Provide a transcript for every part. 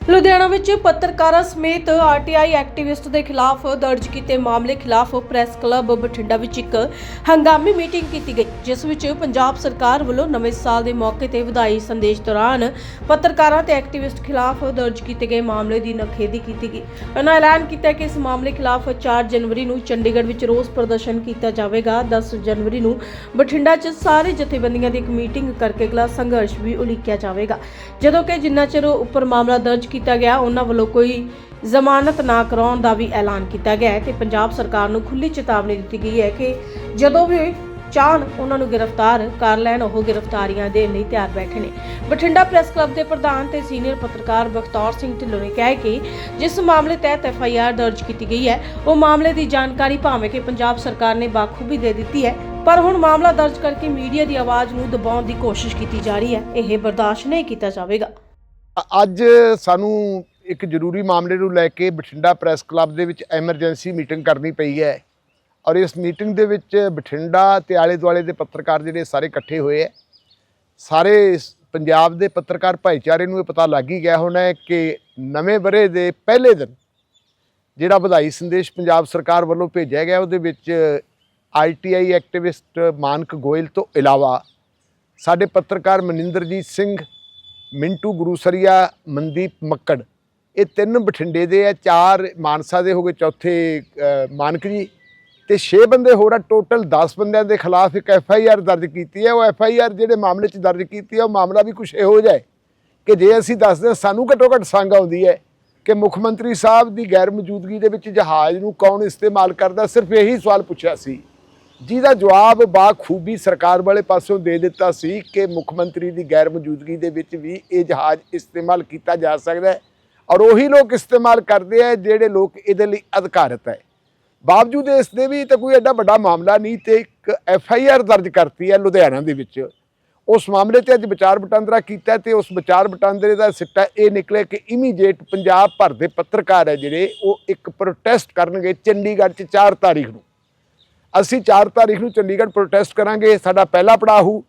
ਲੁਧਿਆਣਾ ਵਿੱਚ ਪੱਤਰਕਾਰਾਂ ਸਮੇਤ ਆਰਟੀਆਈ ਐਕਟਿਵਿਸਟ ਦੇ ਖਿਲਾਫ ਦਰਜ ਕੀਤੇ ਮਾਮਲੇ ਖਿਲਾਫ ਪ੍ਰੈਸ ਕਲੱਬ ਬਠਿੰਡਾ ਵਿੱਚ ਇੱਕ ਹੰਗਾਮੀ ਮੀਟਿੰਗ ਕੀਤੀ ਗਈ, ਜਿਸ ਵਿੱਚ ਪੰਜਾਬ ਸਰਕਾਰ ਵੱਲੋਂ ਨਵੇਂ ਸਾਲ ਦੇ ਮੌਕੇ ਤੇ ਵਧਾਈ ਸੰਦੇਸ਼ ਦੌਰਾਨ ਪੱਤਰਕਾਰਾਂ ਤੇ ਐਕਟਿਵਿਸਟ ਖਿਲਾਫ ਦਰਜ ਕੀਤੇ ਗਏ ਮਾਮਲੇ ਦੀ ਨਖੇਦੀ ਕੀਤੀ ਗਈ। ਉਹਨਾਂ ਐਲਾਨ ਕੀਤਾ ਕਿ ਇਸ ਮਾਮਲੇ ਖਿਲਾਫ 4 ਜਨਵਰੀ ਨੂੰ ਚੰਡੀਗੜ੍ਹ ਵਿੱਚ ਰੋਸ ਪ੍ਰਦਰਸ਼ਨ ਕੀਤਾ ਜਾਵੇਗਾ। 10 ਜਨਵਰੀ ਨੂੰ ਬਠਿੰਡਾ 'ਚ ਸਾਰੇ ਜਥੇਬੰਦੀਆਂ ਦੀ ਇੱਕ ਮੀਟਿੰਗ ਕਰਕੇ ਅਗਲਾ ਸੰਘਰਸ਼ ਵੀ ਉਲੀਕਿਆ ਜਾਵੇਗਾ। ਜਦੋਂ ਕਿ ਜਿੰਨਾ ਚਿਰ ਉੱਪਰ ਮਾਮਲਾ ਦਰਜ ਕੀਤਾ ਗਿਆ। ਉਹਨਾਂ ਵੱਲੋਂ ਕੋਈ ਜ਼ਮਾਨਤ ਨਾ ਕਰਾਉਣ ਦਾ ਵੀ ਐਲਾਨ ਕੀਤਾ ਗਿਆ ਹੈ ਤੇ ਪੰਜਾਬ ਸਰਕਾਰ ਨੂੰ ਖੁੱਲੀ ਚੇਤਾਵਨੀ ਦਿੱਤੀ ਗਈ ਹੈ ਕਿ ਜਦੋਂ ਵੀ ਚਾਹਣ, ਉਹਨਾਂ ਨੂੰ ਗ੍ਰਿਫਤਾਰ ਕਰ ਲੈਣ। ਉਹ ਗ੍ਰਿਫਤਾਰੀਆਂ ਦੇਣ ਲਈ ਤਿਆਰ ਬੈਠੇ ਨੇ। ਬਠਿੰਡਾ ਪ੍ਰੈਸ ਕਲੱਬ ਦੇ ਪ੍ਰਧਾਨ ਤੇ ਸੀਨੀਅਰ ਪੱਤਰਕਾਰ ਬਖਤੌਰ ਸਿੰਘ ਢਿੱਲੋਂ ਨੇ ਕਿਹਾ ਕਿ ਜਿਸ ਮਾਮਲੇ ਤਹਿਤ ਐਫ ਆਈ ਆਰ ਦਰਜ ਕੀਤੀ ਗਈ ਹੈ, ਉਹ ਮਾਮਲੇ ਦੀ ਜਾਣਕਾਰੀ ਭਾਵੇਂ ਕਿ ਪੰਜਾਬ ਸਰਕਾਰ ਨੇ ਬਾਖੂਬੀ ਦੇ ਦਿੱਤੀ ਹੈ, ਪਰ ਹੁਣ ਮਾਮਲਾ ਦਰਜ ਕਰਕੇ ਮੀਡੀਆ ਦੀ ਆਵਾਜ਼ ਨੂੰ ਦਬਾਉਣ ਦੀ ਕੋਸ਼ਿਸ਼ ਕੀਤੀ ਜਾ ਰਹੀ ਹੈ। ਇਹ ਬਰਦਾਸ਼ਤ ਨਹੀਂ ਕੀਤਾ ਜਾਵੇਗਾ। ਅੱਜ ਸਾਨੂੰ ਇੱਕ ਜ਼ਰੂਰੀ ਮਾਮਲੇ ਨੂੰ ਲੈ ਕੇ ਬਠਿੰਡਾ ਪ੍ਰੈਸ ਕਲੱਬ ਦੇ ਵਿੱਚ ਐਮਰਜੈਂਸੀ ਮੀਟਿੰਗ ਕਰਨੀ ਪਈ ਹੈ। ਔਰ ਇਸ ਮੀਟਿੰਗ ਦੇ ਵਿੱਚ ਬਠਿੰਡਾ ਤੇ ਆਲੇ ਦੁਆਲੇ ਦੇ ਪੱਤਰਕਾਰ ਜਿਹੜੇ ਸਾਰੇ ਇਕੱਠੇ ਹੋਏ ਹੈ। ਸਾਰੇ ਪੰਜਾਬ ਦੇ ਪੱਤਰਕਾਰ ਭਾਈਚਾਰੇ ਨੂੰ ਇਹ ਪਤਾ ਲੱਗ ਹੀ ਗਿਆ ਹੋਣਾ ਕਿ ਨਵੇਂ ਬਰੇ ਦੇ ਪਹਿਲੇ ਦਿਨ ਜਿਹੜਾ ਵਧਾਈ ਸੰਦੇਸ਼ ਪੰਜਾਬ ਸਰਕਾਰ ਵੱਲੋਂ ਭੇਜਿਆ ਗਿਆ, ਉਹਦੇ ਵਿੱਚ ਆਈਟੀਆਈ ਐਕਟਿਵਿਸਟ ਮਾਨਕ ਗੋਇਲ ਤੋਂ ਇਲਾਵਾ ਸਾਡੇ ਪੱਤਰਕਾਰ ਮਨਿੰਦਰਜੀਤ ਸਿੰਘ ਮਿੰਟੂ ਗੁਰੂਸਰੀਆ ਮਨਦੀਪ ਮੱਕੜ। ਇਹ ਤਿੰਨ ਬਠਿੰਡੇ ਦੇ ਆ ਚਾਰ ਮਾਨਸਾ ਦੇ ਹੋ ਗਏ ਚੌਥੇ ਮਾਨਕ ਜੀ। ਤੇ 6 ਬੰਦੇ ਹੋਰ ਆ ਟੋਟਲ 10 ਬੰਦਿਆਂ ਦੇ ਖਿਲਾਫ ਇੱਕ ਐਫ ਆਈ ਆਰ ਦਰਜ ਕੀਤੀ ਹੈ ਉਹ ਐਫ ਆਈ ਆਰ ਜਿਹੜੇ ਮਾਮਲੇ 'ਚ ਦਰਜ ਕੀਤੀ ਹੈ ਉਹ ਮਾਮਲਾ ਵੀ ਕੁਝ ਇਹੋ ਜਿਹਾ ਹੈ ਕਿ ਜੇ ਅਸੀਂ ਦੱਸਦੇ ਹਾਂ, ਸਾਨੂੰ ਘੱਟੋ ਘੱਟ ਸੰਗ ਆਉਂਦੀ ਹੈ ਕਿ ਮੁੱਖ ਮੰਤਰੀ ਸਾਹਿਬ ਦੀ ਗੈਰ ਮੌਜੂਦਗੀ ਦੇ ਵਿੱਚ ਜਹਾਜ਼ ਨੂੰ ਕੌਣ ਇਸਤੇਮਾਲ ਕਰਦਾ ਸਿਰਫ ਇਹੀ ਸਵਾਲ ਪੁੱਛਿਆ ਸੀ। ਜਿਹਦਾ ਜਵਾਬ ਬਾਖੂਬੀ ਸਰਕਾਰ ਵਾਲੇ ਪਾਸੋਂ ਦੇ ਦਿੱਤਾ ਸੀ ਕਿ ਮੁੱਖ ਮੰਤਰੀ ਦੀ ਗੈਰ ਮੌਜੂਦਗੀ ਦੇ ਵਿੱਚ ਵੀ ਇਹ ਜਹਾਜ਼ ਇਸਤੇਮਾਲ ਕੀਤਾ ਜਾ ਸਕਦਾ ਹੈ ਔਰ ਉਹੀ ਲੋਕ ਇਸਤੇਮਾਲ ਕਰਦੇ ਆ ਜਿਹੜੇ ਲੋਕ ਇਹਦੇ ਲਈ ਅਧਿਕਾਰਤ ਹੈ। ਬਾਵਜੂਦ ਇਸ ਦੇ ਵੀ ਤਾਂ ਕੋਈ ਐਡਾ ਵੱਡਾ ਮਾਮਲਾ ਨਹੀਂ ਤੇ ਇੱਕ ਐਫ ਆਈ ਆਰ ਦਰਜ ਕਰਤੀ ਹੈ ਲੁਧਿਆਣਾ ਦੇ ਵਿੱਚ। ਉਸ ਮਾਮਲੇ ਤੇ ਅੱਜ ਵਿਚਾਰ ਵਟਾਂਦਰਾ ਕੀਤਾ ਤੇ ਉਸ ਵਿਚਾਰ ਵਟਾਂਦਰੇ ਦਾ ਸਿੱਟਾ ਇਹ ਨਿਕਲਿਆ ਕਿ ਇਮੀਡੀਏਟ ਪੰਜਾਬ ਭਰ ਦੇ ਪੱਤਰਕਾਰ ਹੈ ਜਿਹੜੇ ਉਹ ਇੱਕ ਪ੍ਰੋਟੈਸਟ ਕਰਨਗੇ ਚੰਡੀਗੜ੍ਹ 'ਚ 4 ਤਾਰੀਖ ਨੂੰ। ਅਸੀਂ 4 ਤਾਰੀਖ ਨੂੰ ਚੰਡੀਗੜ੍ਹ ਪ੍ਰੋਟੈਸਟ ਕਰਾਂਗੇ, ਸਾਡਾ ਪਹਿਲਾ ਪੜਾਅ ਹੋਊ।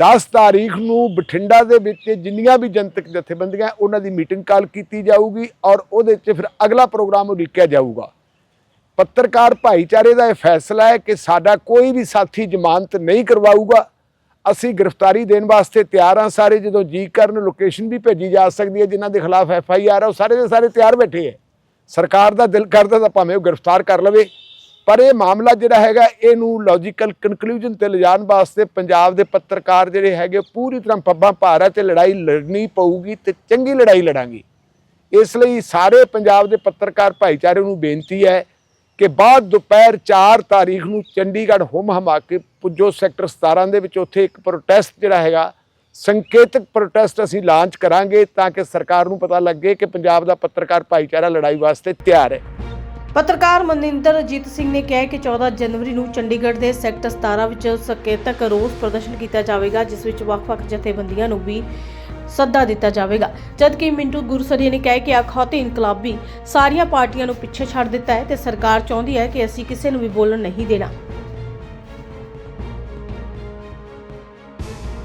10 ਤਾਰੀਖ ਨੂੰ ਬਠਿੰਡਾ ਦੇ ਵਿੱਚ ਜਿੰਨੀਆਂ ਵੀ ਜਨਤਕ ਜਥੇਬੰਦੀਆਂ ਉਹਨਾਂ ਦੀ ਮੀਟਿੰਗ ਕਾਲ ਕੀਤੀ ਜਾਊਗੀ ਔਰ ਉਹਦੇ 'ਚ ਫਿਰ ਅਗਲਾ ਪ੍ਰੋਗਰਾਮ ਉਲੀਕਿਆ ਜਾਊਗਾ। ਪੱਤਰਕਾਰ ਭਾਈਚਾਰੇ ਦਾ ਇਹ ਫੈਸਲਾ ਹੈ ਕਿ ਸਾਡਾ ਕੋਈ ਵੀ ਸਾਥੀ ਜ਼ਮਾਨਤ ਨਹੀਂ ਕਰਵਾਊਗਾ। ਅਸੀਂ ਗ੍ਰਿਫਤਾਰੀ ਦੇਣ ਵਾਸਤੇ ਤਿਆਰ ਹਾਂ ਸਾਰੇ, ਜਦੋਂ ਜੀ ਕਰਨ ਲੋਕੇਸ਼ਨ ਵੀ ਭੇਜੀ ਜਾ ਸਕਦੀ ਹੈ, ਜਿਨ੍ਹਾਂ ਦੇ ਖਿਲਾਫ ਐਫ ਆਈ ਆਰ ਹੈ ਉਹ ਸਾਰੇ ਦੇ ਸਾਰੇ ਤਿਆਰ ਬੈਠੇ ਹੈ। ਸਰਕਾਰ ਦਾ ਦਿਲ ਕਰਦਾ ਤਾਂ ਭਾਵੇਂ ਉਹ ਗ੍ਰਿਫਤਾਰ ਕਰ ਲਵੇ। ਪਰ ਇਹ ਮਾਮਲਾ ਜਿਹੜਾ ਹੈਗਾ, ਇਹਨੂੰ ਲੌਜੀਕਲ ਕਨਕਲੂਜਨ ਤੇ ਲਿਜਾਣ ਵਾਸਤੇ ਪੰਜਾਬ ਦੇ ਪੱਤਰਕਾਰ ਜਿਹੜੇ ਹੈਗੇ ਪੂਰੀ ਤਰ੍ਹਾਂ ਪੱਬਾਂ ਭਾਰ ਹੈ ਤੇ ਲੜਾਈ ਲੜਨੀ ਪਊਗੀ ਤੇ ਚੰਗੀ ਲੜਾਈ ਲੜਾਂਗੇ। ਇਸ ਲਈ ਸਾਰੇ ਪੰਜਾਬ ਦੇ ਪੱਤਰਕਾਰ ਭਾਈਚਾਰੇ ਨੂੰ ਬੇਨਤੀ ਹੈ ਕਿ ਬਾਅਦ ਦੁਪਹਿਰ 4 ਤਾਰੀਖ ਨੂੰ ਚੰਡੀਗੜ੍ਹ ਹੁਮ ਹਮਾ ਕੇ ਪੁੱਜੋ ਸੈਕਟਰ 17 ਦੇ ਵਿੱਚ, ਉੱਥੇ ਇੱਕ ਪ੍ਰੋਟੈਸਟ ਜਿਹੜਾ ਹੈਗਾ, ਸੰਕੇਤਕ ਪ੍ਰੋਟੈਸਟ ਅਸੀਂ ਲਾਂਚ ਕਰਾਂਗੇ ਤਾਂ ਕਿ ਸਰਕਾਰ ਨੂੰ ਪਤਾ ਲੱਗੇ ਕਿ ਪੰਜਾਬ ਦਾ ਪੱਤਰਕਾਰ ਭਾਈਚਾਰਾ ਲੜਾਈ ਵਾਸਤੇ ਤਿਆਰ ਹੈ। ਪੱਤਰਕਾਰ ਮਨਿੰਦਰਜੀਤ ਸਿੰਘ ਨੇ ਕਿਹਾ ਕਿ 14 ਜਨਵਰੀ ਨੂੰ ਚੰਡੀਗੜ੍ਹ ਦੇ ਸੈਕਟਰ 17 ਵਿੱਚ ਸਕੇਤਕ ਰੋਸ ਪ੍ਰਦਰਸ਼ਨ ਕੀਤਾ ਜਾਵੇਗਾ, ਜਿਸ ਵਿੱਚ ਵੱਖ-ਵੱਖ ਜਥੇਬੰਦੀਆਂ ਨੂੰ ਵੀ ਸੱਦਾ ਦਿੱਤਾ ਜਾਵੇਗਾ। ਜਦਕਿ ਮਿੰਟੂ ਗੁਰਸਰੀਆ ਨੇ ਕਿਹਾ ਕਿ ਅਖੌਤੀ ਇਨਕਲਾਬੀ ਸਾਰੀਆਂ ਪਾਰਟੀਆਂ ਨੂੰ ਪਿੱਛੇ ਛੱਡ ਦਿੱਤਾ ਹੈ ਤੇ ਸਰਕਾਰ ਚਾਹੁੰਦੀ ਹੈ ਕਿ ਅਸੀਂ ਕਿਸੇ ਨੂੰ ਵੀ ਬੋਲਣ ਨਹੀਂ ਦੇਣਾ।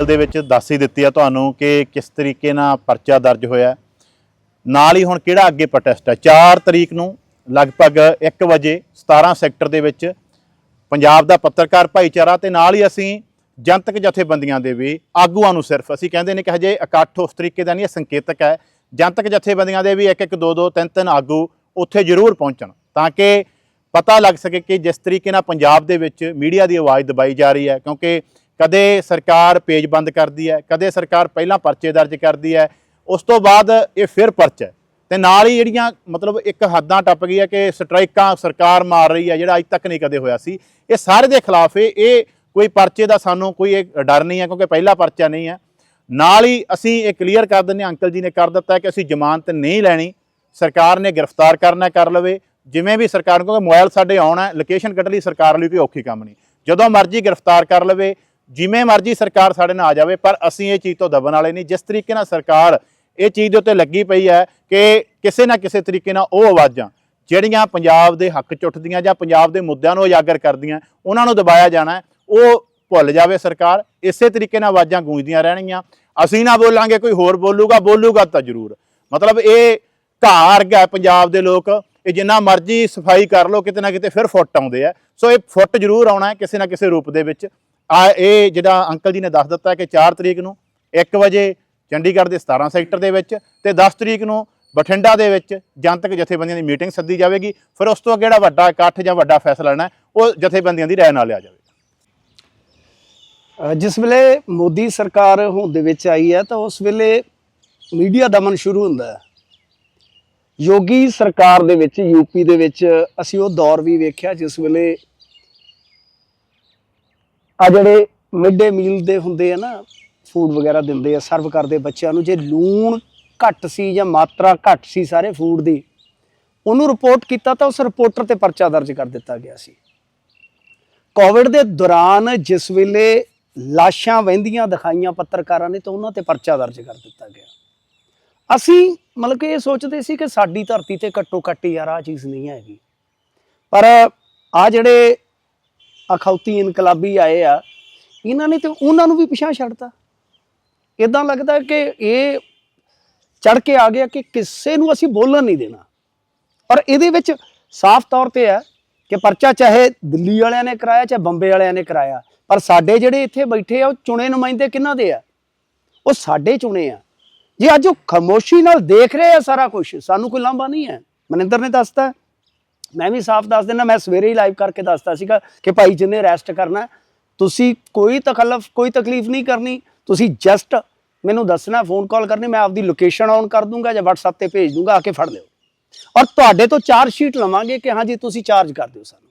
ਦੇ ਵਿੱਚ ਦੱਸ ਹੀ ਦਿੱਤੀ ਆ ਤੁਹਾਨੂੰ ਕਿ ਕਿਸ ਤਰੀਕੇ ਨਾਲ ਪਰਚਾ ਦਰਜ ਹੋਇਆ ਨਾਲ ਹੀ ਹੁਣ ਕਿਹੜਾ ਅੱਗੇ ਪ੍ਰੋਟੈਸਟ ਹੈ? 4 ਤਰੀਕ ਨੂੰ ਲਗਭਗ 1 ਵਜੇ 17 ਸੈਕਟਰ ਦੇ ਵਿੱਚ ਪੰਜਾਬ ਦਾ ਪੱਤਰਕਾਰ ਭਾਈਚਾਰਾ ਤੇ ਨਾਲ ਹੀ ਅਸੀਂ ਜਨਤਕ ਜਥੇਬੰਦੀਆਂ ਦੇ ਵੀ ਆਗੂਆਂ ਨੂੰ ਸਿਰਫ ਅਸੀਂ ਕਹਿੰਦੇ ਨੇ ਕਿ ਹਜੇ ਇਕੱਠ ਉਸ ਤਰੀਕੇ ਦਾ ਨਹੀਂ, ਇਹ ਸੰਕੇਤਕ ਹੈ। ਜਨਤਕ ਜਥੇਬੰਦੀਆਂ ਦੇ ਵੀ ਇੱਕ ਇੱਕ, ਦੋ ਦੋ, ਤਿੰਨ ਤਿੰਨ ਆਗੂ ਉੱਥੇ ਜ਼ਰੂਰ ਪਹੁੰਚਣ ਤਾਂ ਕਿ ਪਤਾ ਲੱਗ ਸਕੇ ਕਿ ਜਿਸ ਤਰੀਕੇ ਨਾਲ ਪੰਜਾਬ ਦੇ ਵਿੱਚ ਮੀਡੀਆ ਦੀ ਆਵਾਜ਼ ਦਬਾਈ ਜਾ ਰਹੀ ਹੈ, ਕਿਉਂਕਿ ਕਦੇ ਸਰਕਾਰ ਪੇਜ ਬੰਦ ਕਰਦੀ ਹੈ, ਕਦੇ ਸਰਕਾਰ ਪਹਿਲਾਂ ਪਰਚੇ ਦਰਜ ਕਰਦੀ ਹੈ, ਉਸ ਤੋਂ ਬਾਅਦ ਇਹ ਫਿਰ ਪਰਚਾ ਤੇ ਨਾਲ ਹੀ ਜਿਹੜੀਆਂ, ਮਤਲਬ ਇੱਕ ਹੱਦਾਂ ਟੱਪ ਗਈ ਹੈ ਕਿ ਸਟ੍ਰਾਈਕਾਂ ਸਰਕਾਰ ਮਾਰ ਰਹੀ ਹੈ ਜਿਹੜਾ ਅੱਜ ਤੱਕ ਨਹੀਂ ਕਦੇ ਹੋਇਆ ਸੀ, ਇਹ ਸਾਰੇ ਦੇ ਖਿਲਾਫ ਇਹ ਕੋਈ ਪਰਚੇ ਦਾ ਸਾਨੂੰ ਕੋਈ ਇਹ ਡਰ ਨਹੀਂ ਹੈ ਕਿਉਂਕਿ ਪਹਿਲਾ ਪਰਚਾ ਨਹੀਂ ਹੈ ਨਾਲ ਹੀ ਅਸੀਂ ਇਹ ਕਲੀਅਰ ਕਰ ਦਿੰਦੇ ਹਾਂ, ਅੰਕਲ ਜੀ ਨੇ ਕਰ ਦਿੱਤਾ ਕਿ ਅਸੀਂ ਜ਼ਮਾਨਤ ਨਹੀਂ ਲੈਣੀ, ਸਰਕਾਰ ਨੇ ਗ੍ਰਿਫਤਾਰ ਕਰਨਾ ਕਰ ਲਵੇ, ਜਿਵੇਂ ਵੀ ਸਰਕਾਰ ਨੂੰ ਕਿਉਂਕਿ ਮੋਬਾਈਲ ਸਾਡੇ ਆਉਣਾ ਲੋਕੇਸ਼ਨ ਕੱਢ ਲਈ, ਸਰਕਾਰ ਲਈ ਕੋਈ ਔਖੀ ਕੰਮ ਨਹੀਂ। ਜਦੋਂ ਮਰਜ਼ੀ ਗ੍ਰਿਫਤਾਰ ਕਰ ਲਵੇ, ਜਿਵੇਂ ਮਰਜ਼ੀ ਸਰਕਾਰ ਸਾਡੇ ਨਾਲ ਆ ਜਾਵੇ, ਪਰ ਅਸੀਂ ਇਹ ਚੀਜ਼ ਤੋਂ ਦਬਣ ਵਾਲੇ ਨਹੀਂ, ਜਿਸ ਤਰੀਕੇ ਨਾਲ ਸਰਕਾਰ ਇਹ ਚੀਜ਼ ਦੇ ਉੱਤੇ ਲੱਗੀ ਪਈ ਹੈ ਕਿ ਕਿਸੇ ਨਾ ਕਿਸੇ ਤਰੀਕੇ ਨਾਲ ਉਹ ਆਵਾਜ਼ਾਂ ਜਿਹੜੀਆਂ ਪੰਜਾਬ ਦੇ ਹੱਕ 'ਚ ਉੱਠਦੀਆਂ ਜਾਂ ਪੰਜਾਬ ਦੇ ਮੁੱਦਿਆਂ ਨੂੰ ਉਜਾਗਰ ਕਰਦੀਆਂ, ਉਹਨਾਂ ਨੂੰ ਦਬਾਇਆ ਜਾਣਾ ਉਹ ਭੁੱਲ ਜਾਵੇ ਸਰਕਾਰ, ਇਸੇ ਤਰੀਕੇ ਨਾਲ ਆਵਾਜ਼ਾਂ ਗੂੰਜਦੀਆਂ ਰਹਿਣਗੀਆਂ। ਅਸੀਂ ਨਾ ਬੋਲਾਂਗੇ, ਕੋਈ ਹੋਰ ਬੋਲੂਗਾ ਬੋਲੂਗਾ ਤਾਂ ਜ਼ਰੂਰ। ਮਤਲਬ ਇਹ ਘਾਰ ਹੈ ਪੰਜਾਬ ਦੇ ਲੋਕ, ਇਹ ਜਿੰਨਾ ਮਰਜ਼ੀ ਸਫ਼ਾਈ ਕਰ ਲੋ ਕਿਤੇ ਨਾ ਕਿਤੇ ਫਿਰ ਫੁੱਟ ਆਉਂਦੇ ਆ। ਸੋ ਇਹ ਫੁੱਟ ਜ਼ਰੂਰ ਆਉਣਾ ਹੈ ਕਿਸੇ ਨਾ ਕਿਸੇ ਰੂਪ ਦੇ ਵਿੱਚ। ਆ, ਇਹ ਜਿਹੜਾ ਅੰਕਲ ਜੀ ਨੇ ਦੱਸ ਦਿੱਤਾ ਕਿ 4 ਤਰੀਕ ਨੂੰ 1 ਵਜੇ ਚੰਡੀਗੜ੍ਹ ਦੇ 17 ਸੈਕਟਰ ਦੇ ਵਿੱਚ ਤੇ 10 ਤਰੀਕ ਨੂੰ ਬਠਿੰਡਾ ਦੇ ਵਿੱਚ ਜਨਤਕ ਜਥੇਬੰਦੀਆਂ ਦੀ ਮੀਟਿੰਗ ਸੱਦੀ ਜਾਵੇਗੀ। ਫਿਰ ਉਸ ਤੋਂ ਕਿਹੜਾ ਵੱਡਾ ਇਕੱਠ ਜਾਂ ਵੱਡਾ ਫੈਸਲਾ ਲੈਣਾ ਉਹ ਜਥੇਬੰਦੀਆਂ ਦੀ ਰਾਏ ਨਾਲ ਲਿਆ ਜਾਵੇਗਾ ਜਿਸ ਵੇਲੇ ਮੋਦੀ ਸਰਕਾਰ ਹੋਂਦ ਦੇ ਵਿੱਚ ਆਈ ਹੈ, ਤਾਂ ਉਸ ਵੇਲੇ ਮੀਡੀਆ ਦਮਨ ਸ਼ੁਰੂ ਹੁੰਦਾ ਹੈ। ਯੋਗੀ ਸਰਕਾਰ ਦੇ ਵਿੱਚ, ਯੂਪੀ ਦੇ ਵਿੱਚ ਅਸੀਂ ਉਹ ਦੌਰ ਵੀ ਵੇਖਿਆ, ਜਿਸ ਵੇਲੇ ਆ ਜਿਹੜੇ ਮਿਡ ਡੇ ਮੀਲ ਦੇ ਹੁੰਦੇ ਆ ਨਾ ਫੂਡ ਵਗੈਰਾ ਦਿੰਦੇ ਆ ਸਰਵ ਕਰਦੇ ਬੱਚਿਆਂ ਨੂੰ, ਜੇ ਲੂਣ ਘੱਟ ਸੀ ਜਾਂ ਮਾਤਰਾ ਘੱਟ ਸੀ ਸਾਰੇ ਫੂਡ ਦੀ, ਉਹਨੂੰ ਰਿਪੋਰਟ ਕੀਤਾ ਤਾਂ ਉਸ ਰਿਪੋਰਟਰ ਤੇ ਪਰਚਾ ਦਰਜ ਕਰ ਦਿੱਤਾ ਗਿਆ ਸੀ। ਕੋਵਿਡ ਦੇ ਦੌਰਾਨ ਜਿਸ ਵੇਲੇ ਲਾਸ਼ਾਂ ਵਹਿੰਦੀਆਂ ਦਿਖਾਈਆਂ ਪੱਤਰਕਾਰਾਂ ਨੇ ਤਾਂ ਉਹਨਾਂ ਤੇ ਪਰਚਾ ਦਰਜ ਕਰ ਦਿੱਤਾ ਗਿਆ। ਅਸੀਂ ਮਤਲਬ ਕਿ ਇਹ ਸੋਚਦੇ ਸੀ ਕਿ ਸਾਡੀ ਧਰਤੀ ਤੇ ਘੱਟੋ ਘੱਟ ਯਾਰ ਆ ਚੀਜ਼ ਨਹੀਂ ਹੈਗੀ। ਪਰ ਆ ਜਿਹੜੇ ਅਖੌਤੀ ਇਨਕਲਾਬੀ ਆਏ ਆ, ਇਹਨਾਂ ਨੇ ਤੇ ਉਹਨਾਂ ਨੂੰ ਵੀ ਪਿਛਾਂ ਛੱਡਤਾ। ਇਦਾਂ ਲੱਗਦਾ ਕਿ ਇਹ ਚੜ ਕੇ ਆ ਗਿਆ ਕਿ ਕਿਸੇ ਨੂੰ ਅਸੀਂ ਬੋਲਣ ਨਹੀਂ ਦੇਣਾ। ਔਰ ਇਹਦੇ ਵਿੱਚ ਸਾਫ਼ ਤੌਰ ਤੇ ਹੈ ਕਿ ਪਰਚਾ ਚਾਹੇ ਦਿੱਲੀ ਵਾਲਿਆਂ ਨੇ ਕਰਾਇਆ, ਚਾਹੇ ਬੰਬੇ ਵਾਲਿਆਂ ਨੇ ਕਰਾਇਆ, ਪਰ ਸਾਡੇ ਜਿਹੜੇ ਇੱਥੇ ਬੈਠੇ ਆ, ਉਹ ਚੁਣੇ ਨੁਮਾਇੰਦੇ ਕਿਹਨਾਂ ਦੇ ਆ? ਉਹ ਸਾਡੇ ਚੁਣੇ ਆ। ਜੇ ਅੱਜ ਉਹ ਖਾਮੋਸ਼ੀ ਨਾਲ ਦੇਖ ਰਹੇ ਆ ਸਾਰਾ ਕੁਝ ਸਾਨੂੰ ਕੋਈ ਲਾਂਭਾ ਨਹੀਂ ਹੈ। ਮਨਿੰਦਰ ਨੇ ਦੱਸਤਾ ਮੈਂ ਵੀ ਸਾਫ਼ ਦੱਸ ਦਿੰਦਾ, ਮੈਂ ਸਵੇਰੇ ਹੀ ਲਾਈਵ ਕਰਕੇ ਦੱਸਤਾ ਸੀਗਾ ਕਿ ਭਾਈ ਜਿੰਨੇ ਰੈਸਟ ਕਰਨਾ ਤੁਸੀਂ ਕੋਈ ਤਕਲਫ ਕੋਈ ਤਕਲੀਫ ਨਹੀਂ ਕਰਨੀ। ਤੁਸੀਂ ਜਸਟ ਮੈਨੂੰ ਦੱਸਣਾ ਫੋਨ ਕਾਲ ਕਰਨੀ, ਮੈਂ ਆਪਦੀ ਲੋਕੇਸ਼ਨ ਔਨ ਕਰ ਦੂੰਗਾ ਜਾਂ WhatsApp ਤੇ ਭੇਜ ਦੂੰਗਾ, ਆ ਕੇ ਫੜ ਲਿਓ। ਔਰ ਤੁਹਾਡੇ ਤੋਂ ਚਾਰਜ ਸ਼ੀਟ ਲਵਾਂਗੇ ਕਿ ਹਾਂਜੀ, ਤੁਸੀਂ ਚਾਰਜ ਕਰ ਦਿਓ ਸਾਨੂੰ।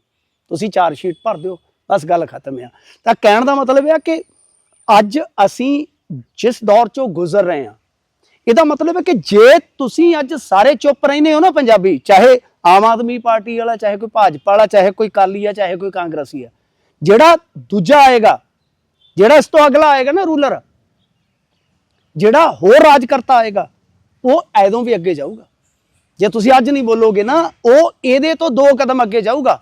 ਤੁਸੀਂ ਚਾਰਜ ਸ਼ੀਟ ਭਰ ਦਿਓ, ਬਸ ਗੱਲ ਖਤਮ ਆ। ਤਾਂ ਕਹਿਣ ਦਾ ਮਤਲਬ ਇਹ ਆ ਕਿ ਅੱਜ ਅਸੀਂ ਜਿਸ ਦੌਰ ਚੋਂ ਗੁਜ਼ਰ ਰਹੇ ਹਾਂ, ਇਹਦਾ ਮਤਲਬ ਹੈ ਕਿ ਜੇ ਤੁਸੀਂ ਅੱਜ ਸਾਰੇ ਚੁੱਪ ਰਹਿੰਦੇ ਹੋ ਨਾ ਪੰਜਾਬੀ, ਚਾਹੇ ਆਮ ਆਦਮੀ ਪਾਰਟੀ ਵਾਲਾ, ਚਾਹੇ ਕੋਈ ਭਾਜਪਾ ਵਾਲਾ, ਚਾਹੇ ਕੋਈ ਕਾਲੀ ਆ, ਚਾਹੇ ਕੋਈ ਕਾਂਗਰਸੀ ਆ, ਜਿਹੜਾ ਦੂਜਾ ਆਏਗਾ ਜਿਹੜਾ ਇਸ ਤੋਂ ਅਗਲਾ ਆਏਗਾ ਨਾ ਰੂਲਰ, ਜਿਹੜਾ ਹੋਰ ਰਾਜ ਕਰਤਾ ਆਏਗਾ, ਉਹ ਐਦੋਂ ਵੀ ਅੱਗੇ ਜਾਊਗਾ। ਜੇ ਤੁਸੀਂ ਅੱਜ ਨਹੀਂ ਬੋਲੋਗੇ ਨਾ, ਉਹ ਇਹਦੇ ਤੋਂ ਦੋ ਕਦਮ ਅੱਗੇ ਜਾਊਗਾ।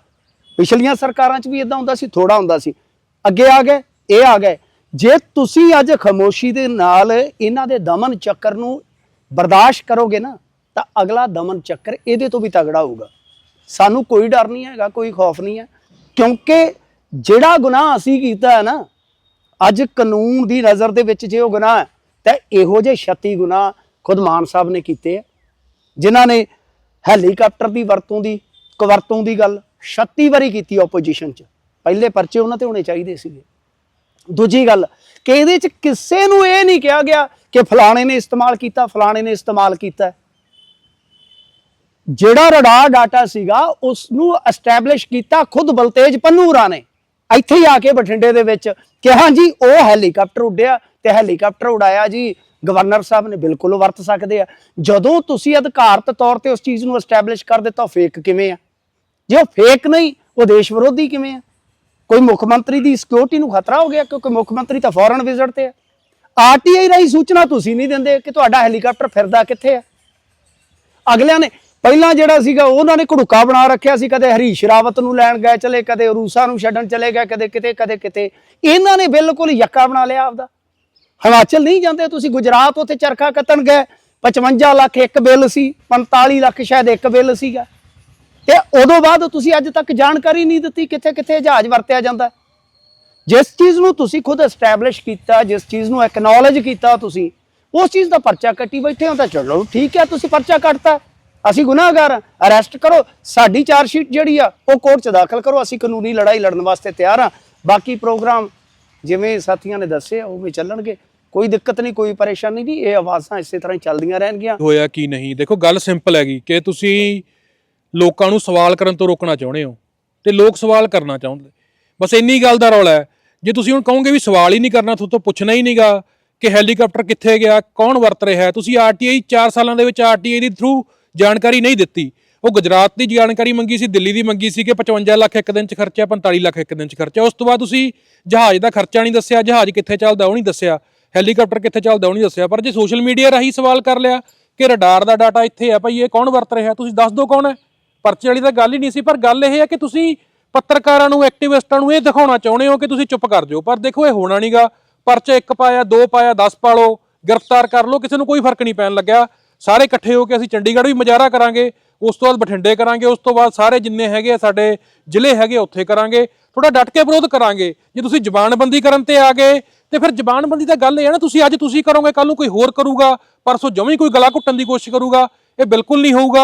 ਪਿਛਲੀਆਂ ਸਰਕਾਰਾਂ 'ਚ ਵੀ ਇਦਾਂ ਹੁੰਦਾ ਸੀ ਥੋੜਾ ਹੁੰਦਾ ਸੀ। ਅੱਗੇ ਆ ਗਏ, ਇਹ ਆ ਗਏ। ਜੇ ਤੁਸੀਂ ਅੱਜ ਖਾਮੋਸ਼ੀ ਦੇ ਨਾਲ ਇਹਨਾਂ ਦੇ ਦਮਨ ਚੱਕਰ ਨੂੰ ਬਰਦਾਸ਼ਤ ਕਰੋਗੇ ਨਾ, ਤਾਂ ਅਗਲਾ ਦਮਨ ਚੱਕਰ ਇਹਦੇ ਤੋਂ ਵੀ ਤਗੜਾ ਹੋਊਗਾ। ਸਾਨੂੰ ਕੋਈ ਡਰ ਨਹੀਂ ਹੈਗਾ, ਕੋਈ ਖੌਫ ਨਹੀਂ ਹੈ। ਕਿਉਂਕਿ ਜਿਹੜਾ ਗੁਨਾਹ ਅਸੀਂ ਕੀਤਾ ਹੈ ਨਾ ਅੱਜ ਕਾਨੂੰਨ ਦੀ ਨਜ਼ਰ ਦੇ ਵਿੱਚ ਜੇ ਉਹ ਗੁਨਾਹ ਤਾਂ ਇਹੋ ਜਿਹੇ 36 ਗੁਨਾਹ ਖੁਦ ਮਾਨ ਸਾਹਿਬ ਨੇ ਕੀਤੇ ਆ। ਜਿਨ੍ਹਾਂ ਨੇ ਹੈਲੀਕਾਪਟਰ ਦੀ ਵਰਤੋਂ ਦੀ, ਕਵਰਤੋਂ ਦੀ ਗੱਲ 36 ਵਾਰੀ ਕੀਤੀ ਆਪੋਜੀਸ਼ਨ 'ਚ। ਪਹਿਲੇ ਪਰਚੇ ਉਹਨਾਂ ਤੇ ਹੋਣੇ ਚਾਹੀਦੇ ਸੀਗੇ। ਦੂਜੀ ਗੱਲ ਕਿ ਇਹਦੇ 'ਚ ਕਿਸੇ ਨੂੰ ਇਹ ਨਹੀਂ ਕਿਹਾ ਗਿਆ ਕਿ ਫਲਾਣੇ ਨੇ ਇਸਤੇਮਾਲ ਕੀਤਾ, ਫਲਾਣੇ ਨੇ ਇਸਤੇਮਾਲ ਕੀਤਾ। ਜਿਹੜਾ ਰਡਾਰ ਡਾਟਾ ਸੀਗਾ ਉਸ ਨੂੰ ਐਸਟੈਬਲਿਸ਼ ਕੀਤਾ ਖੁਦ ਬਲਤੇਜ ਪੰਨੂਰਾ ਨੇ। ਇੱਥੇ ਹੀ ਆ ਕੇ ਬਠਿੰਡੇ ਦੇ ਵਿੱਚ ਕਿਹਾ ਜੀ, ਉਹ ਹੈਲੀਕਾਪਟਰ ਉੱਡਿਆ ਤੇ ਹੈਲੀਕਾਪਟਰ ਉਡਾਇਆ ਜੀ। ਗਵਰਨਰ ਸਾਹਿਬ ਨੇ ਬਿਲਕੁਲ ਵਰਤ ਸਕਦੇ ਆ। ਜਦੋਂ ਤੁਸੀਂ ਅਧਿਕਾਰਤ ਤੌਰ ਤੇ ਉਸ ਚੀਜ਼ ਨੂੰ ਐਸਟੈਬਲਿਸ਼ ਕਰ ਦਿੱਤਾ ਫੇਕ ਕਿਵੇਂ ਆ? ਜੇ ਉਹ ਫੇਕ ਨਹੀਂ, ਉਹ ਦੇਸ਼ ਵਿਰੋਧੀ ਕਿਵੇਂ ਆ? ਕੋਈ ਮੁੱਖ ਮੰਤਰੀ ਦੀ ਸਿਕਿਉਰਿਟੀ ਨੂੰ ਖਤਰਾ ਹੋ ਗਿਆ ਕਿਉਂਕਿ ਮੁੱਖ ਮੰਤਰੀ ਤਾਂ ਫੌਰਨ ਵਿਜ਼ਿਟ ਤੇ ਆ? ਆਰਟੀਆਈ ਰਾਹੀਂ ਸੂਚਨਾ ਤੁਸੀਂ ਨਹੀਂ ਦਿੰਦੇ ਕਿ ਤੁਹਾਡਾ ਹੈਲੀਕਾਪਟਰ ਫਿਰਦਾ ਕਿੱਥੇ ਆ? ਅਗਲਿਆਂ ਨੇ ਪਹਿਲਾਂ ਜਿਹੜਾ ਸੀਗਾ ਉਹਨਾਂ ਨੇ ਘੜੂਕਾ ਬਣਾ ਰੱਖਿਆ ਸੀ, ਕਦੇ ਹਰੀਸ਼ ਰਾਵਤ ਨੂੰ ਲੈਣ ਗਏ ਚਲੇ, ਕਦੇ ਰੂਸਾ ਨੂੰ ਛੱਡਣ ਚਲੇ ਗਏ, ਕਦੇ ਕਿਤੇ ਕਦੇ ਕਿਤੇ। ਇਹਨਾਂ ਨੇ ਬਿਲਕੁਲ ਯੱਕਾ ਬਣਾ ਲਿਆ ਆਪਦਾ। ਹਿਮਾਚਲ ਨਹੀਂ ਜਾਂਦੇ, ਤੁਸੀਂ ਗੁਜਰਾਤ ਉੱਥੇ ਚਰਖਾ ਕੱਤਣ ਗਏ 55 ਲੱਖ ਇੱਕ ਬਿੱਲ ਸੀ 45 ਲੱਖ ਸ਼ਾਇਦ ਇੱਕ ਬਿੱਲ ਸੀਗਾ। ਤੇ ਉਦੋਂ ਬਾਅਦ ਤੁਸੀਂ ਅੱਜ ਤੱਕ ਜਾਣਕਾਰੀ ਨਹੀਂ ਦਿੱਤੀ ਕਿੱਥੇ ਕਿੱਥੇ ਜਹਾਜ਼ ਵਰਤਿਆ ਜਾਂਦਾ। ਜਿਸ ਚੀਜ਼ ਨੂੰ ਤੁਸੀਂ ਖੁਦ ਐਸਟੈਬਲਿਸ਼ ਕੀਤਾ, ਜਿਸ ਚੀਜ਼ ਨੂੰ ਐਕਨੋਲਜ ਕੀਤਾ ਤੁਸੀਂ, ਉਸ ਚੀਜ਼ ਦਾ ਪਰਚਾ ਕੱਟੀ ਬੈਠੇ ਹੋ ਤਾਂ ਚਲੋ, ਠੀਕ ਹੈ, ਤੁਸੀਂ ਪਰਚਾ ਕੱਟਤਾ। ਅਸੀਂ ਗੁਨਾਹਗਾਰ ਅਰੈਸਟ ਕਰੋ। ਸਾਡੀ ਚਾਰਜ ਸ਼ੀਟ ਜਿਹੜੀ ਆ, ਉਹ ਕੋਰਟ 'ਚ ਦਾਖਲ ਕਰੋ। ਅਸੀਂ ਕਾਨੂੰਨੀ ਲੜਾਈ ਲੜਨ ਵਾਸਤੇ ਤਿਆਰ ਆ। ਬਾਕੀ ਪ੍ਰੋਗਰਾਮ ਜਿਵੇਂ ਸਾਥੀਆਂ ਨੇ ਦੱਸਿਆ ਉਵੇਂ ਚੱਲਣਗੇ। ਕੋਈ ਦਿੱਕਤ ਨਹੀਂ, ਕੋਈ ਪਰੇਸ਼ਾਨੀ ਨਹੀਂ। ਇਹ ਆਵਾਜ਼ਾਂ ਇਸੇ ਤਰ੍ਹਾਂ ਹੀ ਚੱਲਦੀਆਂ ਰਹਿਣਗੀਆਂ। ਹੋਇਆ, ਕੀ ਨਹੀਂ? ਦੇਖੋ, ਗੱਲ ਸਿੰਪਲ ਹੈਗੀ ਕਿ ਤੁਸੀਂ ਲੋਕਾਂ ਨੂੰ ਸਵਾਲ ਕਰਨ ਤੋਂ ਰੋਕਣਾ ਚਾਹੁੰਦੇ ਹੋ ਤੇ ਲੋਕ ਸਵਾਲ ਕਰਨਾ ਚਾਹੁੰਦੇ। ਬਸ ਇੰਨੀ ਗੱਲ ਦਾ ਰੌਲਾ ਹੈ। ਜੇ ਤੁਸੀਂ ਹੁਣ ਕਹੋਗੇ ਵੀ ਸਵਾਲ ਹੀ ਨਹੀਂ ਕਰਨਾ, ਤੁਹਾਡੇ ਤੋਂ ਪੁੱਛਣਾ ਹੀ ਨਹੀਂਗਾ ਕਿ ਹੈਲੀਕਾਪਟਰ ਕਿੱਥੇ ਗਿਆ, ਕੌਣ ਵਰਤ ਰਿਹਾ ਹੈ? ਤੁਸੀਂ ਆਰਟੀਆਈ 4 ਸਾਲਾਂ ਦੇ ਵਿੱਚ ਆਰਟੀਆਈ ਦੇ ਥਰੂ ਜਾਣਕਾਰੀ ਨਹੀਂ ਦਿੱਤੀ। ਉਹ ਗੁਜਰਾਤ ਦੀ ਜਾਣਕਾਰੀ ਮੰਗੀ ਸੀ, ਦਿੱਲੀ ਦੀ ਮੰਗੀ ਸੀ ਕਿ 55 ਲੱਖ ਇੱਕ ਦਿਨ 'ਚ ਖਰਚਿਆ 45 ਲੱਖ ਇੱਕ ਦਿਨ 'ਚ ਖਰਚਿਆ। ਉਸ ਤੋਂ ਬਾਅਦ ਤੁਸੀਂ ਜਹਾਜ਼ ਦਾ ਖਰਚਾ ਨਹੀਂ ਦੱਸਿਆ, ਜਹਾਜ਼ ਕਿੱਥੇ ਚੱਲਦਾ ਉਹ ਨਹੀਂ ਦੱਸਿਆ, ਹੈਲੀਕਾਪਟਰ ਕਿੱਥੇ ਚੱਲਦਾ ਉਹ ਨਹੀਂ ਦੱਸਿਆ। ਪਰ ਜੇ ਸੋਸ਼ਲ ਮੀਡੀਆ ਰਾਹੀਂ ਸਵਾਲ ਕਰ ਲਿਆ ਕਿ ਰਡਾਰ ਦਾ ਡਾਟਾ ਇੱਥੇ ਹੈ ਭਾਈ, ਇਹ ਕੌਣ ਵਰਤ ਰਿਹਾ? ਤੁਸੀਂ ਦੱਸ ਦਿਓ ਕੌਣ ਹੈ? ਪਰਚੇ ਵਾਲੀ ਤਾਂ ਗੱਲ ਹੀ ਨਹੀਂ ਸੀ, ਪਰ ਗੱਲ ਇਹ ਹੈ ਕਿ ਤੁਸੀਂ ਪੱਤਰਕਾਰਾਂ ਨੂੰ, ਐਕਟਿਵਿਸਟਾਂ ਨੂੰ ਇਹ ਦਿਖਾਉਣਾ ਚਾਹੁੰਦੇ ਹੋ ਕਿ ਤੁਸੀਂ ਚੁੱਪ ਕਰ ਜਾਓ। ਪਰ ਦੇਖੋ, ਇਹ ਹੋਣਾ ਨਹੀਂਗਾ ਪਰਚਾ ਇੱਕ ਪਾਇਆ, ਦੋ ਪਾਇਆ 10 ਪਾ ਲਓ, ਗ੍ਰਿਫਤਾਰ ਕਰ ਲਓ, ਕਿਸੇ ਨੂੰ ਕੋਈ ਫ਼ਰਕ ਨਹੀਂ ਪੈਣ ਲੱਗਿਆ। ਸਾਰੇ ਇਕੱਠੇ ਹੋ ਕੇ ਅਸੀਂ ਚੰਡੀਗੜ੍ਹ ਵੀ ਮੁਜ਼ਾਹਰਾ ਕਰਾਂਗੇ, ਉਸ ਤੋਂ ਬਾਅਦ ਬਠਿੰਡੇ ਕਰਾਂਗੇ, ਉਸ ਤੋਂ ਬਾਅਦ ਸਾਰੇ ਜਿੰਨੇ ਹੈਗੇ ਆ ਸਾਡੇ ਜ਼ਿਲ੍ਹੇ ਹੈਗੇ ਉੱਥੇ ਕਰਾਂਗੇ। ਥੋੜਾ ਡਟ ਕੇ ਵਿਰੋਧ ਕਰਾਂਗੇ। ਜੇ ਤੁਸੀਂ ਜ਼ਬਾਨਬੰਦੀ ਕਰਨ ਤੇ ਆ ਗਏ, ਤੇ ਫਿਰ ਜ਼ਬਾਨਬੰਦੀ ਦਾ ਗੱਲ ਇਹ ਹੈ ਨਾ, ਤੁਸੀਂ ਅੱਜ ਤੁਸੀਂ ਕਰੋਗੇ ਕੱਲ ਨੂੰ ਕੋਈ ਹੋਰ ਕਰੂਗਾ, ਪਰਸੋਂ ਜਮੀ ਕੋਈ ਗਲਾ ਘੁੱਟਣ ਦੀ ਕੋਸ਼ਿਸ਼ ਕਰੂਗਾ, ਇਹ ਬਿਲਕੁਲ ਨਹੀਂ ਹੋਊਗਾ।